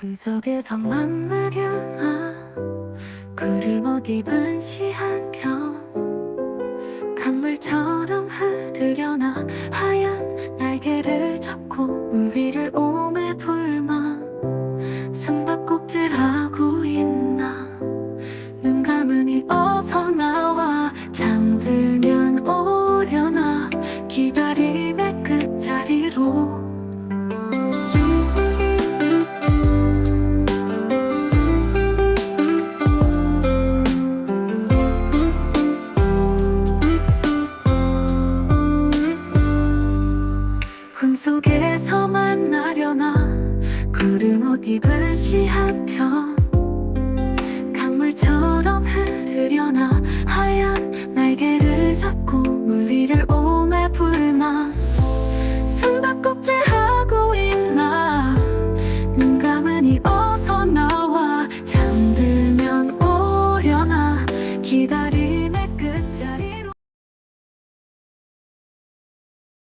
구석에서 만나려나 구름 옷 입은 시한경 강물처럼 흐르려나 하얀 날개를 잡고 물 위를 오매 불 속에서 만나려나? 구름 옷 입은 시한편. 강물처럼 흐르려나? 하얀 날개를 잡고 물 위를 오매 불만 숨바꼭질하고 있나? 눈 감으니 어서 나와? 잠들면 오려나? 기다리